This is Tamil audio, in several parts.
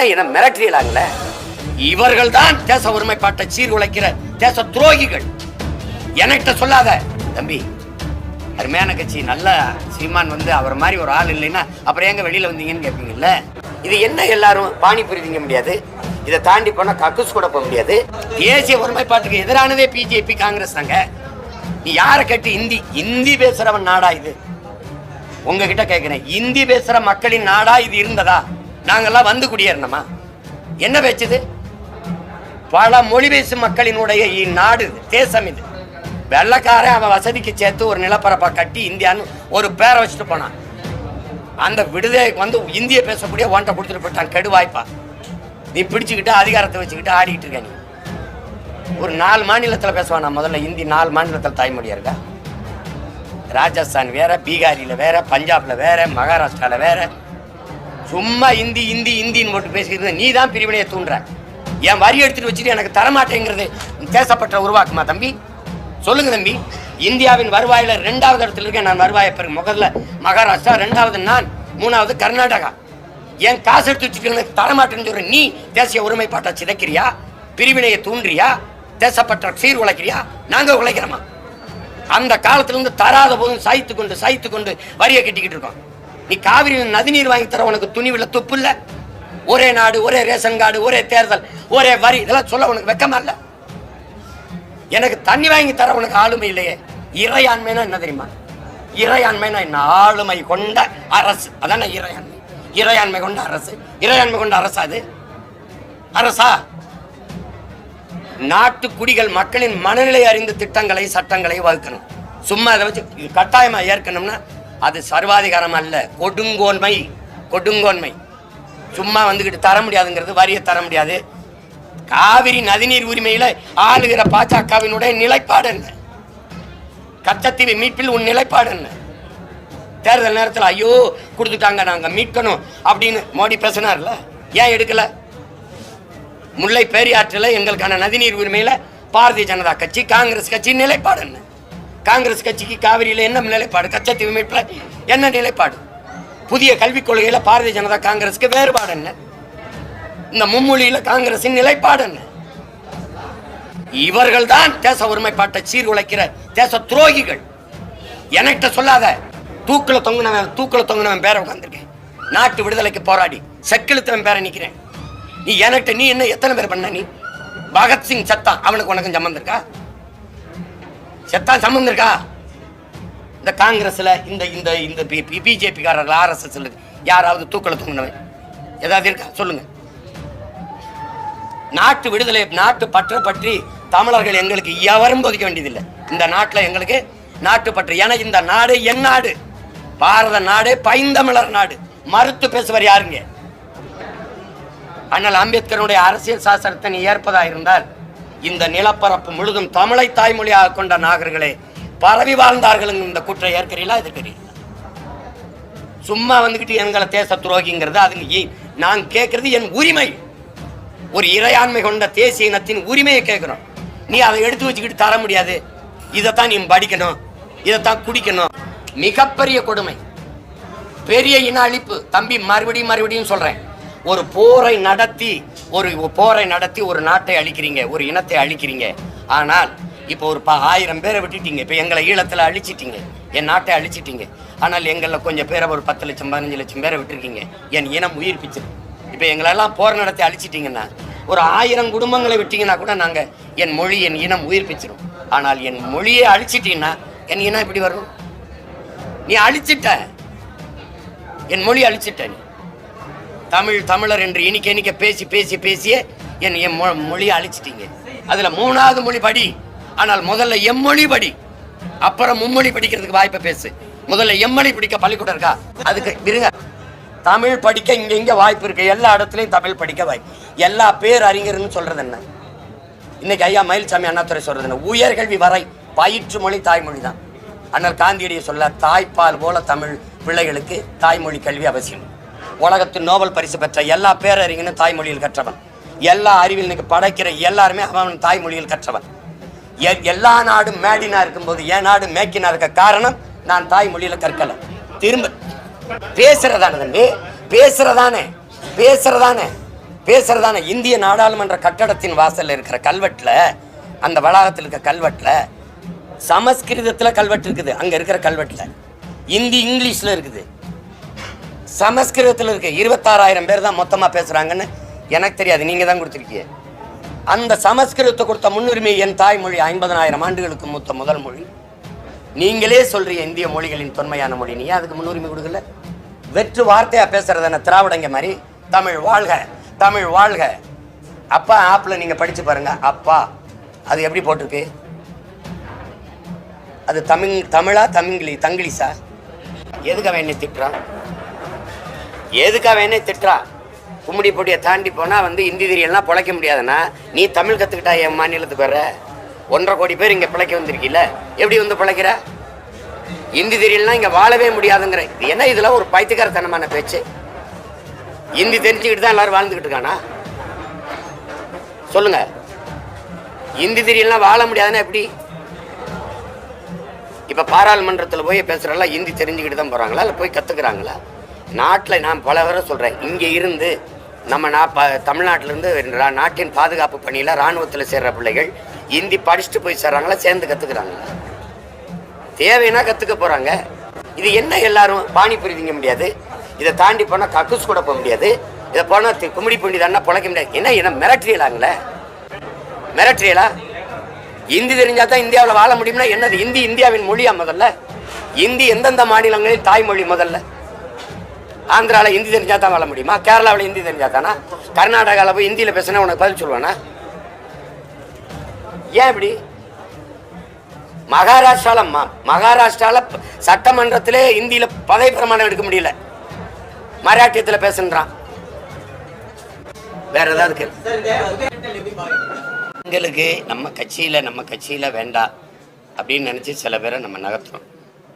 என்ன என்ன மிரட்டுறீங்களாங்களே இவர்கள் தான் தேச ஒருமைப்பாட்டை சீர்குலைக்கிற தேச துரோகிகள். என்கிட்ட சொல்லாத தம்பி. அருமையான கட்சி நல்ல சீமான் வந்து அவர் மாதிரி ஒரு ஆள் இல்லைன்னா அப்புறம் எங்க வெளியில வந்தீங்கன்னு கேட்பீங்கல்ல? இது என்ன எல்லாரும் பாணி திங்க முடியாது? இதை தாண்டி போனா கக்கூஸ் கூட போக முடியாது. தேசிய ஒருமைப்பாட்டுக்கு எதிரானதே பிஜேபி காங்கிரஸ் தாங்க. நீ யாரை கேட்டு இந்தி இந்தி பேசுறவன் நாடா இது? உங்ககிட்ட கேட்கிறேன் இந்தி பேசுற மக்களின் நாடா இது இருந்ததா? நாங்கெல்லாம் வந்து குடியேறணுமா? என்ன பேச்சுது? பல மொழி பேசும் மக்களினுடைய இந்நாடு தேசம் இது. வெள்ளக்காரன் அவன் வசதிக்கு சேர்த்து ஒரு நிலப்பரப்பை கட்டி இந்தியான்னு ஒரு பேரை வச்சுட்டு போனான். அந்த விடுதலைக்கு வந்து இந்திய பேசக்கூடிய ஓன்ட்ட கொடுத்துட்டு போயிட்டான் கெடுவாய்ப்பா. நீ பிடிச்சிக்கிட்டு அதிகாரத்தை வச்சுக்கிட்டு ஆடிக்கிட்டு இருக்க நீ. ஒரு நாலு மாநிலத்தில் பேசுவானா முதல்ல? இந்தி நாலு மாநிலத்தில் தாய்மொழியாக இருக்கா? ராஜஸ்தான் வேற பீகாரியில் வேற பஞ்சாப்ல வேற மகாராஷ்டிராவில் வேற சும்மா இந்தி இந்தி இந்தின்னு போட்டு பேசிக்கிறது நீ தான் பிரிவினையை தூண்டுற. என் வரி எடுத்துட்டு வச்சுட்டு எனக்கு தரமாட்டேங்கிறது தேசப்பற்ற உருவாக்குமா தம்பி? சொல்லுங்க தம்பி. இந்தியாவின் வருவாயில ரெண்டாவது இடத்துல இருக்கேன். நான் வருவாயை பெரு முதல்ல மகாராஷ்டிரா ரெண்டாவது நான் மூணாவது கர்நாடகா. என் காசு எடுத்து வச்சுட்டு எனக்கு தரமாட்டேன்னு சொல்ற நீ தேசிய ஒருமைப்பாட்டை சிதைக்கிறியா? பிரிவினையை தூண்டுறியா? தேசப்பற்ற சீர் உழைக்கிறியா? நாங்க உழைக்கிறோமா? அந்த காலத்திலிருந்து தராத போதும் சாய்த்து கொண்டு சாய்த்து கொண்டு வரியை கட்டிக்கிட்டு இருக்கோம். நீ காவிரி நதிநீர் வாங்கி தர உனக்கு துணிவில்ல துப்பு இல்ல? ஒரே நாடு ஒரே ரேஷன் கார்டு ஒரே தேர்தல் ஒரே வரி இதெல்லாம் சொல்ல உனக்கு வெக்கமா இல்ல? எனக்கு தண்ணி வாங்கி தர உனக்கு ஆளுமை இல்லையே. இறையாண்மைனா என்ன தெரியுமா? இறையாண்மைனா என்ன? ஆளுமை கொண்ட அரசு. அதானே இறையாண்மை. இறையாண்மை கொண்ட அரசு. இறையாண்மை கொண்ட அரசா அது? அரசா? நாட்டு குடிகள் மக்களின் மனநிலை அறிந்த திட்டங்களை சட்டங்களை வகுக்கணும். சும்மா அதை வச்சு கட்டாயமா ஏற்கனம்னா அது சர்வாதிகாரம் அல்ல. கொடுங்கோன்மை கொடுங்கோன்மை. சும்மா வந்துக்கிட்டு தர முடியாதுங்கிறது வரியை தர முடியாது. காவிரி நதிநீர் உரிமையில ஆளுகிற பாஜகவினுடைய நிலைப்பாடு என்ன? கச்சத்தீவு மீட்பில் உன் நிலைப்பாடு என்ன? தேர்தல் நேரத்தில் ஐயோ கொடுத்துட்டாங்க நாங்க மீட்கணும் அப்படின்னு மோடி பேசினார்ல? ஏன் எடுக்கல? முல்லை பெரியாற்றில் எங்களுக்கான நதிநீர் உரிமையில பாரதிய ஜனதா கட்சி காங்கிரஸ் கட்சி நிலைப்பாடு என்ன? காங்கிரஸ் கட்சிக்கு காவிரியில் என்ன நிலைப்பாடு? கச்சத்தீவு மீட்பில் என்ன நிலைப்பாடு? புதிய கல்விக் கொள்கையில் பாரதிய ஜனதா காங்கிரஸ்க்கு வேறுபாடு என்ன? இந்த மும்மொழியில் காங்கிரஸின் நிலைப்பாடு என்ன? இவர்கள் தான் தேச ஒருமைப்பாட்டை சீர்குலைக்கிற தேச துரோகிகள். எனக்கிட்ட சொல்லாத. தூக்கில் தொங்குனவன் தூக்கில் தொங்குனவன் பேரை உட்காந்துருக்கேன் நாட்டு விடுதலைக்கு போராடி செக்கிழுத்தவன் பேரை நிற்கிறேன் நீ என்கிட்ட நீ என்ன எத்தனை பேர் பண்ண நீ? பகத்சிங் சத்தா அவனுக்கு உனக்கும் சம்மந்திருக்கா செத்தா செத்தான் சம்மந்தம் இருக்கா? இந்த காங்கிரஸ்ல இந்த இந்த இந்த பிஜேபிக்காரர்கள் ஆர்எஸ்எஸ்ல யாராவது தூக்கல தூங்கினவன். ஏதாவது இருக்கா? சொல்லுங்க. நாட்டு விடுதலை நாட்டு பற்ற பற்றி தமிழர்கள் எங்களுக்கு எவரும் பொதிக்க வேண்டியதில்லை. இந்த நாட்டில் எங்களுக்கு நாட்டு பற்று. என இந்த நாடு என் நாடு. பாரத நாடு பைந்தமிழர் நாடு. மறுத்து பேசுவர் யாருங்க? அண்ணல் அம்பேத்கருடைய அரசியல் சாசனத்தை நீ ஏற்பதா இருந்தால் இந்த நிலப்பரப்பு முழுதும் தமிழை தாய்மொழியாக கொண்ட நாகர்களே பரவி வாழ்ந்தார்கள் இந்த குற்றம் ஏற்கிறீங்களா எதிர்க்கிறீங்களா? சும்மா வந்துக்கிட்டு எங்களை தேச துரோகிங்கிறது அதுங்க நான் கேட்கறது என் உரிமை. ஒரு இறையாண்மை கொண்ட தேசிய இனத்தின் உரிமையை கேட்குறோம். நீ அதை எடுத்து வச்சுக்கிட்டு தர முடியாது. இதைத்தான் நீ படிக்கணும் இதைத்தான் குடிக்கணும். மிகப்பெரிய கொடுமை. பெரிய இன அழிப்பு. தம்பி மறுபடியும் மறுபடியும் சொல்கிறேன் ஒரு போரை நடத்தி ஒரு போரை நடத்தி ஒரு நாட்டை அழிக்கிறீங்க ஒரு இனத்தை அழிக்கிறீங்க. ஆனால் இப்போ ஒரு ப ஆயிரம் பேரை விட்டுட்டீங்க. இப்போ எங்களை ஈழத்தில் அழிச்சிட்டீங்க. என் நாட்டை அழிச்சிட்டீங்க. ஆனால் எங்களில் கொஞ்சம் பேரை ஒரு பத்து லட்சம் பதினஞ்சு லட்சம் பேரை விட்டுருக்கீங்க. என் இனம் உயிர்ப்பிச்சு. இப்போ எங்களெல்லாம் போர் நடத்தி அழிச்சிட்டிங்கன்னா ஒரு ஆயிரம் குடும்பங்களை விட்டீங்கன்னா கூட நாங்கள் என் மொழி என் இனம் உயிர்ப்பிச்சிடும் ஆனால் என் மொழியை அழிச்சிட்டீங்கன்னா என் இனம் இப்படி வரும்? நீ அழிச்சிட்ட. என் மொழி அழிச்சிட்ட நீ. தமிழ் தமிழர் என்று இனிக்க இனிக்க பேசி பேசி பேசியே என் என் மொ- மொழியை அழிச்சிட்டீங்க. அதில் மூணாவது மொழி படி. ஆனால் முதல்ல எம்மொழி படி. அப்புறம் மும்மொழி படிக்கிறதுக்கு வாய்ப்பை பேசு. முதல்ல எம்மொழி படிக்க பள்ளிக்கூடம் இருக்கா? அதுக்கு இருங்க தமிழ் படிக்க இங்கே இங்கே வாய்ப்பு இருக்கு. எல்லா இடத்துலையும் தமிழ் படிக்க வாய்ப்பு. எல்லா பேர் அறிஞர்னு சொல்கிறது என்ன? இன்னைக்கு ஐயா மயில்சாமி அண்ணாத்துறை சொல்கிறது என்ன? உயர்கல்வி வரை பயிற்று மொழி தாய்மொழி தான். அண்ணல் காந்தியடியை சொல்ல தாய்ப்பால் போல தமிழ் பிள்ளைகளுக்கு தாய்மொழி கல்வி அவசியம். உலகத்தின் நோபல் பரிசு பெற்ற எல்லா பேரறிஞனும் தாய்மொழியில் கற்றவன். எல்லா அறிவில் இன்னைக்கு படைக்கிற எல்லாருமே அவன் தாய்மொழியில் கற்றவன். எ- எல்லா நாடும் மேடினா இருக்கும்போது என் நாடு மேக்கினா இருக்க காரணம் நான் தாய்மொழியில் கற்கல. திரும்ப பேசுறதானே தம்பி பேசுறதானே பேசுறதானே பேசுறதானே. இந்திய நாடாளுமன்ற கட்டடத்தின் வாசல்ல இருக்கிற கல்வெட்டில் அந்த வளாகத்தில் இருக்க கல்வெட்டில் சமஸ்கிருதத்தில் கல்வெட்டு இருக்குது. அங்கே இருக்கிற கல்வெட்டில். இந்தி இங்கிலீஷில் இருக்குது. சமஸ்கிருதத்தில் இருக்க இருபத்தாறாயிரம் பேர் தான் மொத்தமாக பேசுகிறாங்கன்னு எனக்கு தெரியாது. நீங்கள் தான் கொடுத்துருக்கீங்க. அந்த சமஸ்கிருதத்தை கொடுத்த முன்னுரிமை என் தாய்மொழி ஐம்பதனாயிரம் ஆண்டுகளுக்கு மூத்த முதல் மொழி. நீங்களே சொல்கிறீங்க இந்திய மொழிகளின் தொன்மையான மொழி. நீ அதுக்கு முன்னுரிமை கொடுக்கல? வெற்று வார்த்தையாக பேசுகிறது என்ன? திராவிடங்க மாதிரி? தமிழ் வாழ்க தமிழ் வாழ்க. அப்பா ஆப்பில் நீங்கள் படித்து பாருங்கள் அப்பா அது எப்படி போட்டிருக்கு? அது தமிழ் தமிழா தமிங்கிலி தங்கிலீஷா? எதுக்கு அவன் என்னை திட்டுறான்? எதுக்காக வேணே திட்டுறான் கும்மிடி பொடியை தாண்டி போனால் வந்து இந்தி திரியெல்லாம் பிழைக்க முடியாதுன்னா நீ தமிழ் கற்றுக்கிட்டா என் மாநிலத்துக்கு வர்ற? ஒன்றரை கோடி பேர் இங்கே பிழைக்க வந்திருக்கீல்ல? எப்படி வந்து பிழைக்கிற? இந்தி தெரியலனா இங்கே வாழவே முடியாதுங்கிற. இது என்ன இதெல்லாம் ஒரு பைத்தியக்காரத்தனமான பேச்சு? இந்தி தெரிஞ்சுக்கிட்டு தான் எல்லாரும் வாழ்ந்துக்கிட்டு இருக்கானா? சொல்லுங்க. இந்தி தெரியலனா வாழ முடியாதுன்னா எப்படி? இப்போ பாராளுமன்றத்தில் போய் பேசுறலாம் இந்தி தெரிஞ்சுக்கிட்டு தான் போகிறாங்களா இல்லை போய் கற்றுக்குறாங்களா நாட்டில் நான் பல வர சொல்கிறேன் இங்கே இருந்து நம்ம நான் ப தமிழ்நாட்டிலேருந்து நாட்டின் பாதுகாப்பு பணியில் இராணுவத்தில் சேர்ற பிள்ளைகள் இந்தி படிச்சுட்டு போய் சேர்றாங்களா சேர்ந்து கற்றுக்குறாங்க தேவைன்னா கற்றுக்க போகிறாங்க இது என்ன எல்லாரும் பாணி திங்க முடியாது. இதை தாண்டி போனால் கக்கூஸ் கூட போக முடியாது. இதை போனால் தி- கும்மிடி பூண்டி தானே பொழைக்க முடியாது. என்ன என்ன மிரட்டுறீங்களாங்களே மிரட்டுறீங்களா? இந்தி தெரிஞ்சால் தான் இந்தியாவில் வாழ முடியும்னா என்னது? இந்தி இந்தியாவின் மொழியா முதல்ல? இந்தி எந்தெந்த மாநிலங்களில் தாய்மொழி முதல்ல? ஆந்திராவில் ஹிந்தி தெரிஞ்சால் தான் வாழ முடியுமா? கேரளாவில் ஹிந்தி தெரிஞ்சால் தானா கர்நாடகாவில் போய் ஹிந்தியில் பேசினா உனக்கு பதில் சொல்லுவானா? ஏன் இப்படி? மகாராஷ்டிரால ம- மகாராஷ்டிரால ப- சட்டமன்றத்திலே இந்தியில பதவி பிரமாணம் எடுக்க முடியல. மராட்டியத்துல பேசுன்றான். வேற ஏதாவது எங்களுக்கு நம்ம கட்சியில நம்ம கட்சியில வேண்டாம் அப்படின்னு நினைச்சு சில பேரை நம்ம நகர்த்துறோம்.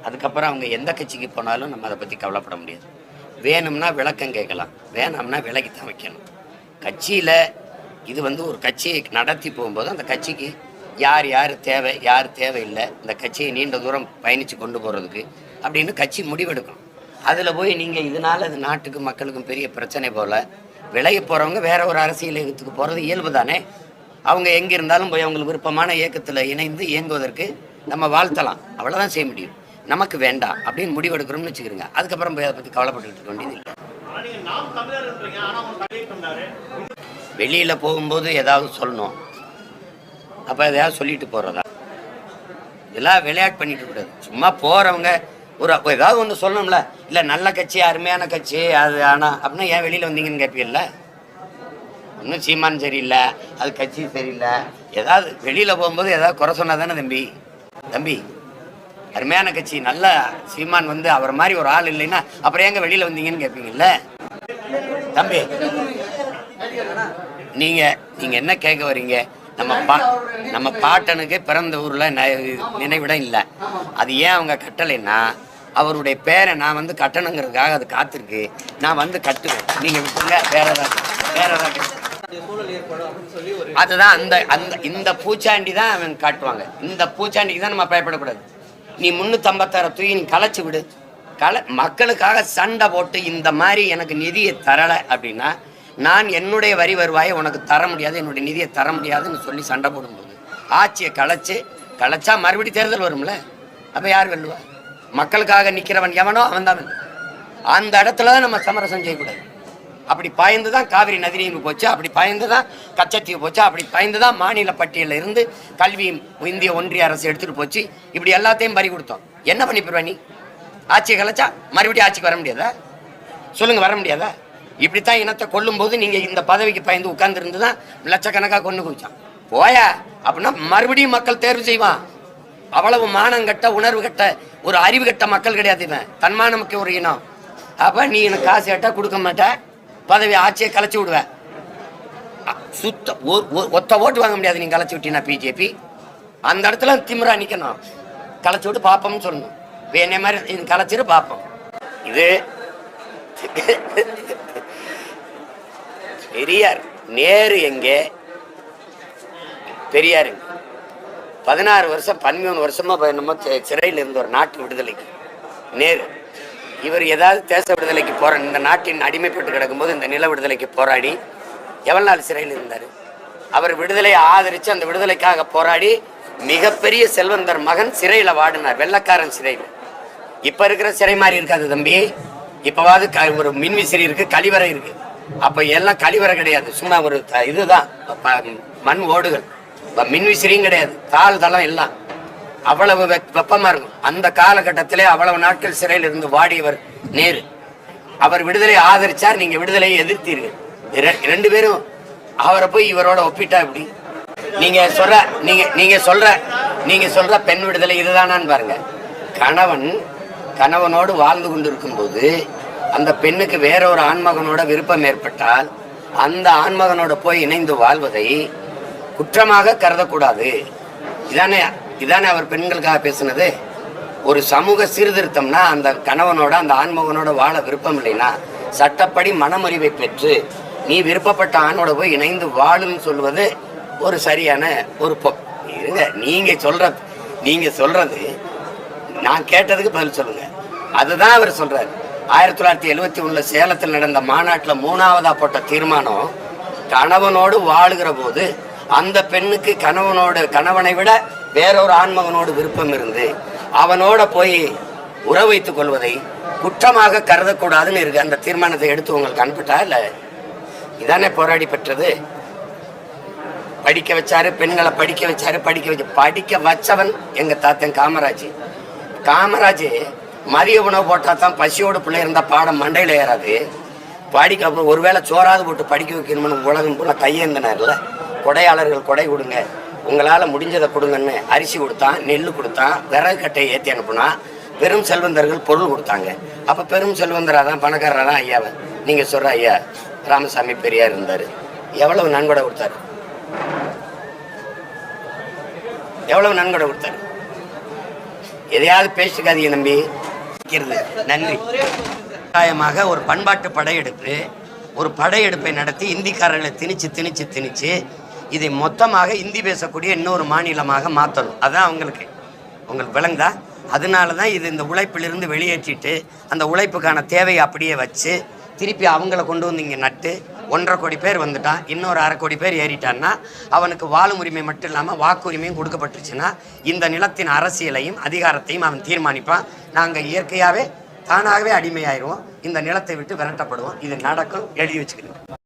அதுக்கப்புறம் அவங்க எந்த கட்சிக்கு போனாலும் நம்ம அதை பத்தி கவலைப்பட முடியாது. வேணும்னா விளக்கம் கேட்கலாம். வேணாம்னா விலகி தான் வைக்கணும். கட்சியில் இது வந்து ஒரு கட்சியை நடத்தி போகும்போது அந்த கட்சிக்கு யார் யார் தேவை யார் தேவையில்லை இந்த கட்சியை நீண்ட தூரம் பயணித்து கொண்டு போகிறதுக்கு அப்படின்னு கட்சி முடிவெடுக்கும் அதில் போய் நீங்கள் இதனால் அது நாட்டுக்கும் மக்களுக்கும் பெரிய பிரச்சனை போல் விலகி போகிறவங்க வேற ஒரு அரசியல் இயக்கத்துக்கு போகிறது இயல்பு தானே? அவங்க எங்கே இருந்தாலும் போய் அவங்களுக்கு விருப்பமான இயக்கத்தில் இணைந்து இயங்குவதற்கு நம்ம வாழ்த்தலாம். அவ்வளோதான் செய்ய முடியும். நமக்கு வேண்டாம் அப்படின்னு முடிவெடுக்கிறோம்னு வச்சுக்கிறோங்க. அதுக்கப்புறம் போய் அதை பற்றி கவலைப்பட்டுக்கிட்டு இருக்க வேண்டியது இல்லை. வெளியில் போகும்போது ஏதாவது சொல்லணும். அப்போ எதாவது சொல்லிட்டு போகிறதா இதெல்லாம் விளையாட்டு பண்ணிட்டு கூடாது சும்மா போகிறவங்க ஒரு அப்போ ஏதாவது ஒன்று சொல்லணும்ல. இல்லை நல்ல கட்சி அருமையான கட்சி அது ஆனால் அப்படின்னா ஏன் வெளியில் வந்தீங்கன்னு கேட்பீங்கல்ல? ஒன்றும் சீமான் சரியில்லை அது கட்சி சரியில்லை. ஏதாவது வெளியில் போகும்போது ஏதாவது குறை சொன்னா தானே தம்பி? தம்பி அருமையான கட்சி. நல்ல சீமான் வந்து அவர் மாதிரி ஒரு ஆள் இல்லைன்னா அப்புறம் எங்க வெளியில் வந்தீங்கன்னு கேட்பீங்கல்ல தம்பி நீங்க நீங்க என்ன கேட்க வர்றீங்க? நம்ம பா நம்ம பாட்டனுக்கு பிறந்த ஊர்ல நினைவிடம் இல்லை. அது ஏன் அவங்க கட்டலைன்னா அவருடைய பேரை நான் வந்து கட்டணுங்கிறதுக்காக அது காத்திருக்கு. நான் வந்து கட்டுவேன். நீங்க விட்டுங்க வேற ஏதாவது வேற ஏதாவது அதுதான் அந்த அந்த இந்த பூச்சாண்டி தான் அவங்க காட்டுவாங்க. இந்த பூச்சாண்டிக்கு தான் நம்ம பயப்படக்கூடாது. நீ முன்னூத்தம்பத்தாறு தூயின் நீ விடு. கல மக்களுக்காக சண்டை போட்டு இந்த மாதிரி எனக்கு நிதியை தரலை அப்படின்னா நான் என்னுடைய வரி வருவாயை உனக்கு தர முடியாது என்னுடைய நிதியை தர முடியாதுன்னு சொல்லி சண்டை போடும்போது ஆட்சியை களைச்சு களைச்சா மறுபடி தேர்தல் வரும்ல? அப்போ யார் வெல்லுவா? மக்களுக்காக நிற்கிறவன் எவனோ அவன் தான் அந்த இடத்துல தான் நம்ம சமரசம் செய்யக்கூடாது. அப்படி பாய்ந்து தான் காவிரி நதிநீர் போச்சு அப்படி பாய்ந்து தான் கச்சத்தீவு போச்சு அப்படி பாய்ந்து தான் மாநில பட்டியலில் இருந்து கல்வி இந்திய ஒன்றிய அரசு எடுத்துகிட்டு போச்சு. இப்படி எல்லாத்தையும் பறி கொடுத்தோம். என்ன பண்ணி நீ? ஆட்சியை கலைச்சா மறுபடியும் ஆட்சிக்கு வர முடியாதா? சொல்லுங்கள் வர முடியாதா? இப்படித்தான் இனத்தை கொல்லும்போது நீங்கள் இந்த பதவிக்கு பயந்து உட்கார்ந்துருந்து தான் லட்சக்கணக்காக கொண்டு குவிச்சான். போயா? அப்படின்னா மறுபடியும் மக்கள் தேர்வு செய்வான். அவ்வளவு மானங்கட்ட உணர்வு கட்ட ஒரு அறிவு கட்ட மக்கள் கிடையாது இவன். தன்மானமுக்கு ஒரு இனம். அப்போ நீ எனக்கு காசு கேட்டால் கொடுக்க மாட்ட? பதவி ஆட்சியை கலைச்சி விடுவ சுத்த ஒத்த ஓட்டு வாங்க முடியாது. நீ கலைச்சி விட்டீங்கன்னா பிஜேபி அந்த இடத்துல திமிரா நிற்கணும் கலைச்சி விட்டு பார்ப்போம்னு சொல்லணும். வேணே மாதிரி கலைச்சிட்டு பார்ப்போம் இது பெரியார் நேரு எங்கே? பெரியார் பதினாறு வருஷம் பதிமூணு வருஷமா என்னமோ சிறையில் இருந்த ஒரு நாட்டு விடுதலைக்கு. நேரு. இவர் ஏதாவது தேச விடுதலைக்கு போற இந்த நாட்டின் அடிமைப்பட்டு கிடக்கும்போது இந்த நில விடுதலைக்கு போராடி எவ்வளவு நாள் சிறையில் இருந்தார்? அவர் விடுதலையை ஆதரித்து அந்த விடுதலைக்காக போராடி மிகப்பெரிய செல்வந்தர் மகன் சிறையில் வாடினார் வெள்ளக்காரன் சிறையில். இப்போ இருக்கிற சிறை மாதிரி இருக்காது தம்பி. இப்போவாது க- ஒரு மின்விசிறி இருக்குது கழிவறை இருக்குது அப்போ எல்லாம் கழிவறை கிடையாது. சும்மா ஒரு த- இதுதான். மண் ஓடுகள். இப்போ மின்விசிறியும் கிடையாது. தாள் தளம் எல்லாம். அவ்வளவு வெப்பமா இருக்கும். அந்த காலகட்டத்திலே அவ்வளவு நாட்கள் சிறையில் இருந்து வாடியவர் நேரு. அவர் விடுதலை ஆதரிச்சார் நீங்க விடுதலையை எதிர்த்தீர்கள். ரெண்டு பேரும் அவரை போய் இவரோட ஒப்பிட்டா எப்படி? நீங்க சொல்ற நீங்க நீங்க சொல்ற நீங்க சொல்ற பெண் விடுதலை இதுதானான்னு பாருங்க. கணவன் கணவனோடு வாழ்ந்து கொண்டிருக்கும் போது அந்த பெண்ணுக்கு வேற ஒரு ஆண்மகனோட விருப்பம் ஏற்பட்டால் அந்த ஆண்மகனோட போய் இணைந்து வாழ்வதை குற்றமாக கருதக்கூடாது. இதானே இதானே அவர் பெண்களுக்காக பேசுனது? ஒரு சமூக சீர்திருத்தம்னா அந்த கணவனோட அந்த ஆண்மகனோட வாழ விருப்பம் இல்லைன்னா சட்டப்படி மனமறிவை பெற்று நீ விருப்பப்பட்ட ஆணோட போய் இணைந்து வாழுன்னு சொல்வது ஒரு சரியான ஒரு இருங்க நீங்க சொல்ற நீங்க சொல்றது நான் கேட்டதுக்கு பதில் சொல்லுங்க. அதுதான் அவர் சொல்றாரு. ஆயிரத்தி தொள்ளாயிரத்தி எழுவத்தி ஒண்ணுல சேலத்தில் நடந்த மாநாட்டில் மூணாவதா போட்ட தீர்மானம் கணவனோடு வாழுகிற போது அந்த பெண்ணுக்கு கணவனோடு கணவனை விட வேறொரு ஆண்மகனோடு விருப்பம் இருந்து அவனோட போய் உற வைத்துக் கொள்வதை குற்றமாக கருதக்கூடாதுன்னு இருக்கு. அந்த தீர்மானத்தை எடுத்து உங்களுக்கு அனுப்பிட்டா இல்லை? இதானே போராடி பெற்றது? படிக்க வச்சாரு பெண்களை படிக்க வச்சாரு படிக்க வச்சு படிக்க வச்சவன் எங்க தாத்தன் காமராஜ். காமராஜ் மதிய உணவு போட்டால் தான் பசியோடு பிள்ளை இருந்தால் பாடம் மண்டையில் ஏறாது. படிக்க அப்புறம் ஒருவேளை சோறாவது போட்டு படிக்க வைக்கணும்னு உலகம் பூரா கையேந்தினார்ல கொடையாளர்கள் கொடை கொடுங்க உங்களால் முடிஞ்சதை கொடுங்கன்னு அரிசி கொடுத்தான் நெல் கொடுத்தான் விறகு கட்டையை ஏற்றி அனுப்புனா பெரும் செல்வந்தர்கள் பொருள் கொடுத்தாங்க. அப்போ பெரும் செல்வந்தரா தான் பணக்காரரா தான் ஐயாவை. நீங்கள் சொல்கிற ஐயா ராமசாமி பெரியார் இருந்தாரு. எவ்வளவு நன்கொடை கொடுத்தாரு? எவ்வளவு நன்கொடை கொடுத்தாரு? எதையாவது பேசிக்காதீங்க நம்பி இருக்கிறது. நன்றி. கட்டாயமாக ஒரு பண்பாட்டு படையெடுப்பு ஒரு படையெடுப்பை நடத்தி இந்திக்காரர்களை திணிச்சு திணிச்சு திணிச்சு இதை மொத்தமாக இந்தி பேசக்கூடிய இன்னொரு மாநிலமாக மாற்றணும் அதுதான் அவங்களுக்கு உங்களுக்கு விளங்குதா? அதனால தான் இது இந்த உழைப்பிலிருந்து வெளியேற்றிட்டு அந்த உழைப்புக்கான தேவையை அப்படியே வச்சு திருப்பி அவங்கள கொண்டு வந்து இங்கே நட்டு ஒன்றரை கோடி பேர் வந்துட்டான் இன்னொரு அரை கோடி பேர் ஏறிட்டான்னா அவனுக்கு வாழும் உரிமை மட்டும் இல்லாமல் வாக்குரிமையும் கொடுக்கப்பட்டுருச்சுன்னா இந்த நிலத்தின் அரசியலையும் அதிகாரத்தையும் அவன் தீர்மானிப்பான். நாங்கள் இயற்கையாகவே தானாகவே அடிமையாயிருவோம். இந்த நிலத்தை விட்டு விரட்டப்படுவோம். இது நடக்கும் எழுதி வச்சுக்கணும்.